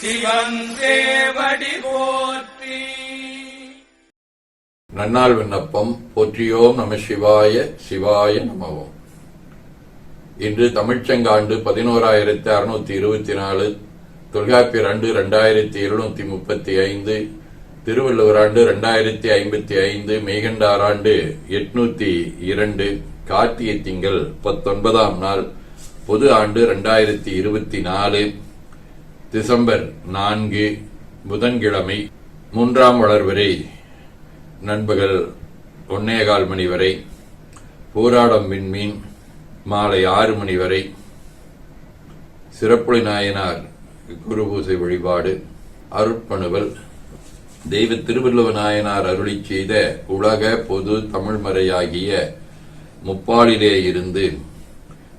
சிவன் போற்றி. நன்னாள் விண்ணப்பம். போற்றியோம் நம சிவாய சிவாய நமவோம். இன்று தமிழ்ச்சங்காண்டு பதினோராயிரத்தி அறுநூத்தி இருபத்தி நாலு தொல்காப்பியர் ஆண்டு ரெண்டாயிரத்தி எழுநூத்தி முப்பத்தி ஐந்து திருவள்ளுவர் ஆண்டு ரெண்டாயிரத்தி ஐம்பத்தி ஐந்து மெய்கண்டார் ஆண்டு எட்நூத்தி இரண்டு கார்த்திகை திங்கள் பத்தொன்பதாம் நாள் பொது ஆண்டு ரெண்டாயிரத்தி இருபத்தி நாலு. டிசம்பர் நான்கு புதன்கிழமை மூன்றாம் வளர்வரை நண்பகல் ஒன்னேகால் மணி வரை போராடம் விண்மீன் மாலை ஆறு மணி வரை சிறப்புளி நாயனார் குரு பூசை வழிபாடு அருட்பணுவல் தெய்வ திருவள்ளுவ நாயனார் அருளி செய்த உலக பொது தமிழ்மறையாகிய முப்பாலிலே இருந்து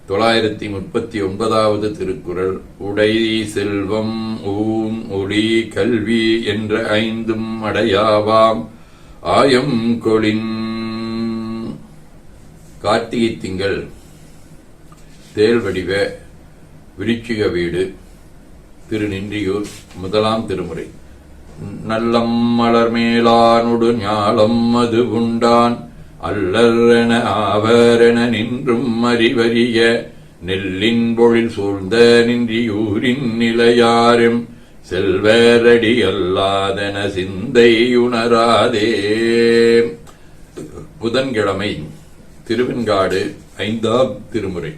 தொள்ளாயிரத்தி முப்பத்தி ஒன்பதாவது திருக்குறள் உடை செல்வம் ஊம் ஒளி கல்வி என்ற ஐந்தும் அடையாவாம். ஆயம் கொளின் கார்த்திகை திங்கள் தேல் வடிவ விருச்சிக வீடு திருநின்றியூர் முதலாம் திருமுறை. நல்லம் மலர் மேலானுடு ஞாலம் அது உண்டான். அல்லறன ஆவரண நின்றும் அறிவறிய நெல்லின் பொழில் சூழ்ந்த நின்றியூரின் நிலையாரும் செல்வரடி அல்லாதன சிந்தை உணராதே புதன்கிழமை திருவெண்காடு ஐந்தாம் திருமுறை.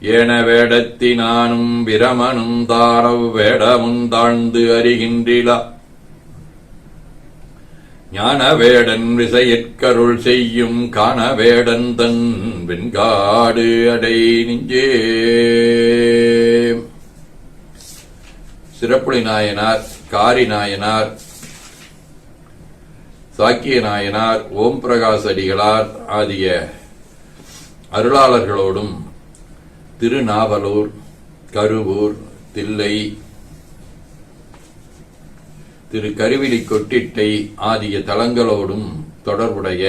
ஏன வேடத்தினானும் பிரமனும் தாரவ் வேடமும் தாழ்ந்து அறிகின்றிலா. ஞானவேடன் விசையற்கருள் செய்யும் காணவேடன் தன் வெண்காடு அடை நெஞ்சே. சிறப்புளி நாயனார் காரி நாயனார் சாக்கிய நாயனார் ஓம் பிரகாஷ் அடிகளார் ஆகிய அருளாளர்களோடும் திருநாவலூர் கருவூர் தில்லை திரு கருவிலி கொட்டிட்டை ஆகிய தலங்களோடும் தொடர்புடைய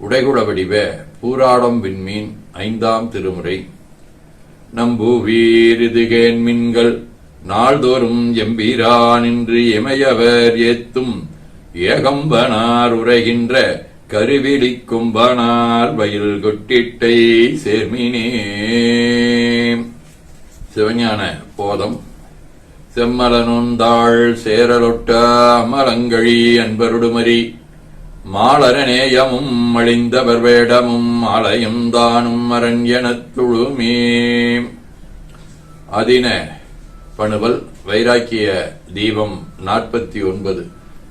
உடைகுட வடிவ பூராடம் விண்மீன் ஐந்தாம் திருமுறை. நம்பூவீரிதுகேன் மின்கள் நாள்தோறும் எம்பீரானின்று இமையவர் ஏத்தும் ஏகம்பனார் உரைகின்ற கருவிழி கும்பனார் வயல் கொட்டிட்டை சேர்மினே. சிவஞான போதம். செம்மலனுந்தாள் சேரலொட்ட அமலங்கழி அன்பருடுமரி மாலரநேயமும் மழிந்தவர் வேடமும் ஆலயம் தானும் அரண் எனத் துழுமே. அதின பணுவல் வைராக்கிய தீபம் நாற்பத்தி ஒன்பது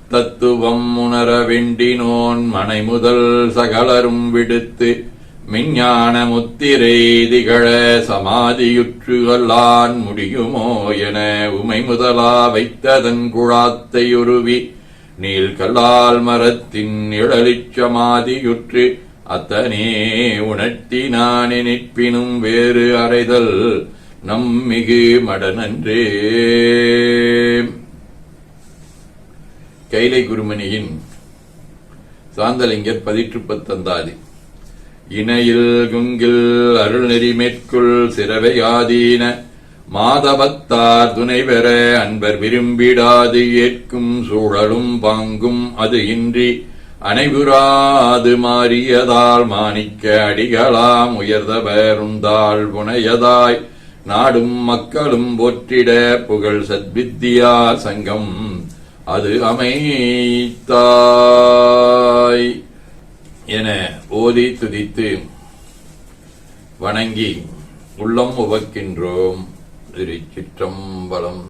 தத்துவம் உணர வெண்டினோன் மனை முதல் சகலரும் விடுத்து மிஞ்ஞான முத்திரை திகழ சமாதியுற்றுகளான் முடியுமோ என உமை முதலா வைத்ததன் குழாத்தை உருவி நீல் கல்லால் மரத்தின் இழலிச் சமாதியுற்று அத்தனே உணர்த்தி நான் நிற்பினும் வேறு அறைதல் நம் மிகு மடனன்றே. கைலை குருமணியின் சாந்தலிங்கர் பதிற்று பத்தந்தாதி இணையில் குங்கில் அருள் நெறிமேற்குள் சிறவை ஆதீன மாதவத்தார் துணை பெற அன்பர் விரும்பிடாது ஏற்கும் சூழலும் பாங்கும் அது இன்றி அனைவுராது மாறியதால் மாணிக்க அடிகளாம் உயர்ந்தவருந்தாள் புனையதாய். நாடும் மக்களும் போற்றிட புகழ் சத்வித்யா சங்கம் அது அமைத்தாய். என ஓதி துதித்து வணங்கி உள்ளம் உவக்கின்றோம். திருச்சிற்றம்பலம்.